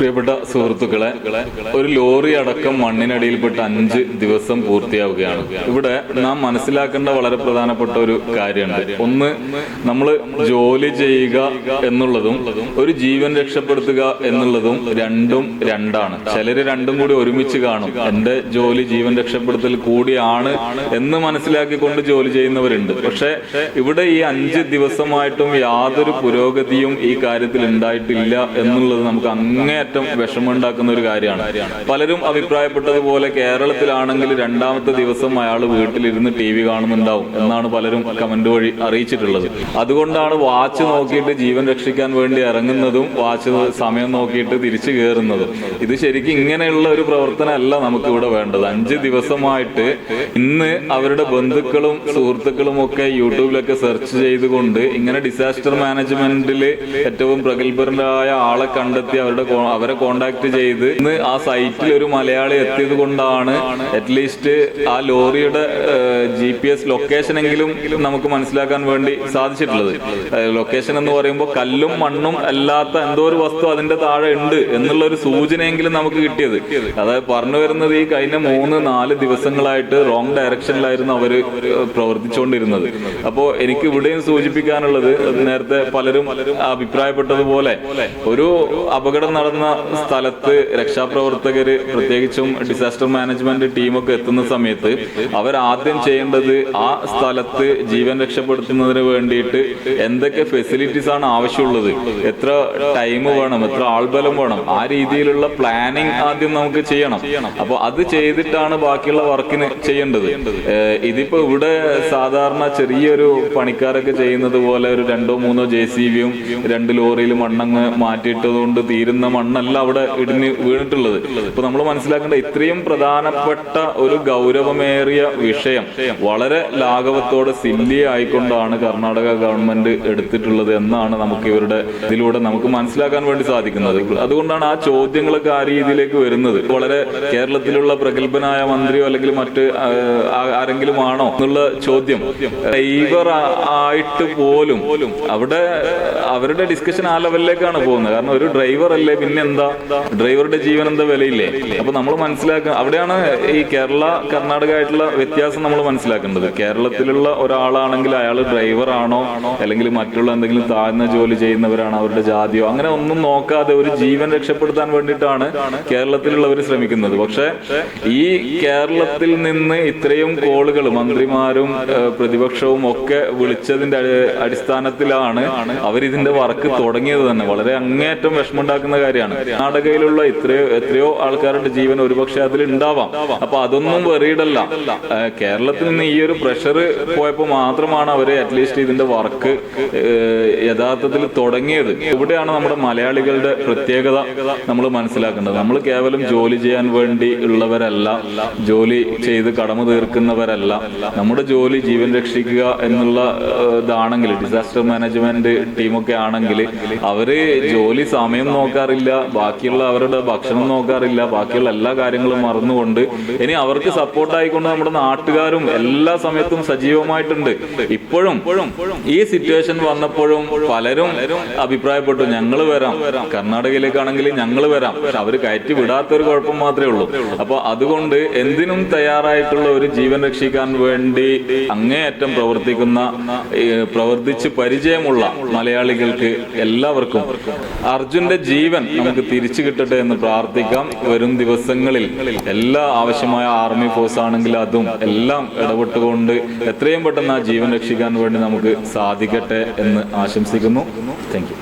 പ്രിയപ്പെട്ട സുഹൃത്തുക്കളെ ഒരു ലോറി അടക്കം മണ്ണിനടിയിൽപ്പെട്ട് അഞ്ച് ദിവസം പൂർത്തിയാവുകയാണ്. ഇവിടെ നാം മനസ്സിലാക്കേണ്ട വളരെ പ്രധാനപ്പെട്ട ഒരു കാര്യമുണ്ട്. ഒന്ന് നമ്മൾ ജോലി ചെയ്യുക എന്നുള്ളതും ഒരു ജീവൻ രക്ഷപ്പെടുത്തുക എന്നുള്ളതും രണ്ടും രണ്ടാണ്. ചിലര് രണ്ടും കൂടി ഒരുമിച്ച് കാണും. എന്റെ ജോലി ജീവൻ രക്ഷപ്പെടുത്തൽ കൂടിയാണ് എന്ന് മനസ്സിലാക്കിക്കൊണ്ട് ജോലി ചെയ്യുന്നവരുണ്ട്. പക്ഷെ ഇവിടെ ഈ അഞ്ച് ദിവസമായിട്ടും യാതൊരു പുരോഗതിയും ഈ കാര്യത്തിൽ ഉണ്ടായിട്ടില്ല എന്നുള്ളത് നമുക്ക് അങ്ങേയറ്റം വിഷമമുണ്ടാക്കുന്ന ഒരു കാര്യമാണ്. പലരും അഭിപ്രായപ്പെട്ടതുപോലെ കേരളത്തിലാണെങ്കിൽ രണ്ടാമത്തെ ദിവസം അയാൾ വീട്ടിലിരുന്ന് ടി വി കാണുന്നുണ്ടാവും എന്നാണ് പലരും കമന്റ് വഴി അറിയിച്ചിട്ടുള്ളത്. അതുകൊണ്ടാണ് വാച്ച് നോക്കിയിട്ട് ജീവൻ രക്ഷിക്കാൻ വേണ്ടി ഇറങ്ങുന്നതും വാച്ച് സമയം നോക്കിയിട്ട് തിരിച്ചു കയറുന്നതും ഇത് ശരിക്കും ഇങ്ങനെയുള്ള ഒരു പ്രവർത്തനമല്ല നമുക്ക് ഇവിടെ വേണ്ടത്. അഞ്ച് ദിവസമായിട്ട് ഇന്ന് അവരുടെ ബന്ധുക്കളും സുഹൃത്തുക്കളും ഒക്കെ യൂട്യൂബിലൊക്കെ സെർച്ച് ചെയ്തുകൊണ്ട് ഇങ്ങനെ ഡിസാസ്റ്റർ മാനേജ്മെന്റിൽ ഏറ്റവും പ്രഗത്ഭരായ ആളെ കണ്ടെത്തി അവരുടെ അവരെ കോണ്ടാക്ട് ചെയ്ത് ഇന്ന് ആ സൈറ്റിൽ ഒരു മലയാളി എത്തിയത് കൊണ്ടാണ് അറ്റ്ലീസ്റ്റ് ആ ലോറിയുടെ ജി പി എസ് ലൊക്കേഷൻ എങ്കിലും നമുക്ക് മനസ്സിലാക്കാൻ വേണ്ടി സാധിച്ചിട്ടുള്ളത്. ലൊക്കേഷൻ എന്ന് പറയുമ്പോൾ കല്ലും മണ്ണും അല്ലാത്ത എന്തോ ഒരു വസ്തു അതിന്റെ താഴെ ഉണ്ട് എന്നുള്ള ഒരു സൂചനയെങ്കിലും നമുക്ക് കിട്ടിയത്. അതായത് പറഞ്ഞു വരുന്നത് ഈ കഴിഞ്ഞ മൂന്ന് നാല് ദിവസങ്ങളായിട്ട് റോങ് ഡയറക്ഷനിലായിരുന്നു അവർ പ്രവർത്തിച്ചുകൊണ്ടിരുന്നത്. അപ്പോൾ എനിക്ക് ഇവിടെയും സൂചിപ്പിക്കാനുള്ളത് നേരത്തെ പലരും അഭിപ്രായപ്പെട്ടതുപോലെ ഒരു അപകടം നടന്ന സ്ഥലത്ത് രക്ഷാപ്രവർത്തകര് പ്രത്യേകിച്ചും ഡിസാസ്റ്റർ മാനേജ്മെന്റ് ടീമൊക്കെ എത്തുന്ന സമയത്ത് അവർ ആദ്യം ചെയ്യേണ്ടത് ആ സ്ഥലത്ത് ജീവൻ രക്ഷപ്പെടുത്തുന്നതിന് വേണ്ടിയിട്ട് എന്തൊക്കെ ഫെസിലിറ്റീസ് ആണ് ആവശ്യമുള്ളത്? എത്ര ടൈം വേണം? എത്ര ആൾബലം വേണം? ആ രീതിയിലുള്ള പ്ലാനിങ് ആദ്യം നമുക്ക് ചെയ്യണം. അപ്പൊ അത് ചെയ്തിട്ടാണ് ബാക്കിയുള്ള വർക്കിന് ചെയ്യേണ്ടത്. ഇതിപ്പോ ഇവിടെ സാധാരണ ചെറിയൊരു പണിക്കാരൊക്കെ ചെയ്യുന്നത് പോലെ ഒരു രണ്ടോ മൂന്നോ ജെ സി ബിയും രണ്ട് ലോറിയിൽ മണ്ണങ്ങ് മാറ്റിയിട്ടതുകൊണ്ട് തീരുന്ന മണ്ണല്ല അവിടെ ഇടിഞ്ഞ് വീണിട്ടുള്ളത്. ഇപ്പൊ നമ്മൾ മനസ്സിലാക്കേണ്ട ഇത്രയും പ്രധാനപ്പെട്ട ഒരു ഗൗരവമേറിയ വിഷയം വളരെ ലാഘവത്തോടെ സില്ലി ആയിക്കൊണ്ടാണ് കർണാടക ഗവൺമെന്റ് എടുത്തിട്ടുള്ളത് എന്നാണ് നമുക്ക് ഇവരുടെ ഇതിലൂടെ നമുക്ക് മനസ്സിലാക്കാൻ വേണ്ടി സാധിക്കുന്നത്. അതുകൊണ്ടാണ് ആ ചോദ്യങ്ങളൊക്കെ ആ രീതിയിലേക്ക് വരുന്നത്. വളരെ കേരളത്തിലുള്ള പ്രഗത്ഭനായ മന്ത്രിയോ അല്ലെങ്കിൽ മറ്റ് ആരെങ്കിലും ആണോ എന്നുള്ള ചോദ്യം. ഡ്രൈവർ ആയിട്ട് പോലും അവിടെ അവരുടെ ഡിസ്കഷൻ ആ ലെവലിലേക്കാണ് പോകുന്നത്. കാരണം ഒരു ഡ്രൈവർ അല്ലേ പിന്നെ എന്താ ഡ്രൈവറുടെ ജീവൻ എന്താ വിലയില്ലേ? അപ്പൊ നമ്മൾ മനസ്സിലാക്കുക അവിടെയാണ് ഈ കേരള കർണാടക ആയിട്ടുള്ള വ്യത്യാസം നമ്മൾ മനസ്സിലാക്കേണ്ടത്. കേരളത്തിലുള്ള ഒരാളാണെങ്കിൽ അയാൾ ഡ്രൈവർ ആണോ അല്ലെങ്കിൽ മറ്റുള്ള എന്തെങ്കിലും താഴ്ന്ന ജോലി ചെയ്യുന്നവരാണ്? അവരുടെ ജാതിയോ? അങ്ങനെ ഒന്നും നോക്കാതെ ഒരു ജീവൻ രക്ഷപ്പെടുത്താൻ വേണ്ടിയിട്ടാണ് കേരളത്തിലുള്ളവർ ശ്രമിക്കുന്നത്. പക്ഷെ ഈ കേരളത്തിൽ നിന്ന് ഇത്രയും കോളുകൾ മന്ത്രിമാരും പ്രതിപക്ഷവും ഒക്കെ വിളിച്ചതിന്റെ അടി- അടിസ്ഥാനത്തിലാണ് അവരിതിന്റെ വർക്ക് തുടങ്ങിയത് തന്നെ. വളരെ അങ്ങേയറ്റം വിഷമമുണ്ടാക്കുന്ന കാര്യമാണ്. കർണാടകയിലുള്ള ഇത്രയോ എത്രയോ ആൾക്കാരുടെ ജീവൻ ഒരുപക്ഷെ അതിൽ ഉണ്ടാവാം. അപ്പൊ അതൊന്നും വെറിയിടല്ല കേരളത്തിൽ നിന്ന് ഈ ഒരു പ്രഷർ പോയപ്പോൾ മാത്രമാണ് അവർ അറ്റ്ലീസ്റ്റ് ഇതിന്റെ വർക്ക് യഥാർത്ഥത്തിൽ തുടങ്ങിയത്. ഇവിടെയാണ് നമ്മുടെ മലയാളികളുടെ പ്രത്യേകത നമ്മൾ മനസ്സിലാക്കേണ്ടത്. നമ്മൾ കേവലം ജോലി ചെയ്യാൻ വേണ്ടി ഉള്ളവരല്ല ജോലി ചെയ്ത് കടമ തീർക്കുന്നവരല്ല. നമ്മുടെ ജോലി ജീവൻ രക്ഷിക്കുക എന്നുള്ള ഇതാണെങ്കിൽ ഡിസാസ്റ്റർ മാനേജ്മെന്റ് ടീമൊക്കെ ആണെങ്കിൽ അവർ ജോലി സമയം നോക്കാറില്ല ബാക്കിയുള്ള അവരുടെ ഭക്ഷണം നോക്കാറില്ല. ബാക്കിയുള്ള എല്ലാ കാര്യങ്ങളും മറന്നുകൊണ്ട് ഇനി അവർക്ക് സപ്പോർട്ട് ആയിക്കൊണ്ട് നമ്മുടെ നാട്ടുകാരും എല്ലാ സമയത്തും സജീവമായിട്ടുണ്ട്. ഇപ്പോഴും ഈ സിറ്റുവേഷൻ വന്നപ്പോഴും പലരും അഭിപ്രായപ്പെട്ടു ഞങ്ങൾ വരാം. കർണാടകയിലേക്കാണെങ്കിൽ ഞങ്ങൾ വരാം. പക്ഷെ അവർ കയറ്റി വിടാത്ത ഒരു കുഴപ്പം മാത്രമേ ഉള്ളൂ. അപ്പൊ അതുകൊണ്ട് എന്തിനും തയ്യാറായിട്ടുള്ള ഒരു ജീവൻ രക്ഷിക്കാൻ വേണ്ടി അങ്ങേയറ്റം പ്രവർത്തിക്കുന്ന പ്രവർത്തിച്ച് പരിചയമുള്ള മലയാളികൾക്ക് എല്ലാവർക്കും അർജുന്റെ ജീവൻ നമുക്ക് തിരിച്ചു കിട്ടട്ടെ എന്ന് പ്രാർത്ഥിക്കാം. വരും ദിവസങ്ങളിൽ എല്ലാ ആവശ്യമായ ആർമി ഫോഴ്സ് ആണെങ്കിൽ അതും എല്ലാം ഇടപെട്ടുകൊണ്ട് എത്രയും പെട്ടെന്ന് ആ ജീവൻ രക്ഷിക്കാൻ വേണ്ടി നമുക്ക് സാധിക്കട്ടെ എന്ന് ആശംസിക്കുന്നു. Thank you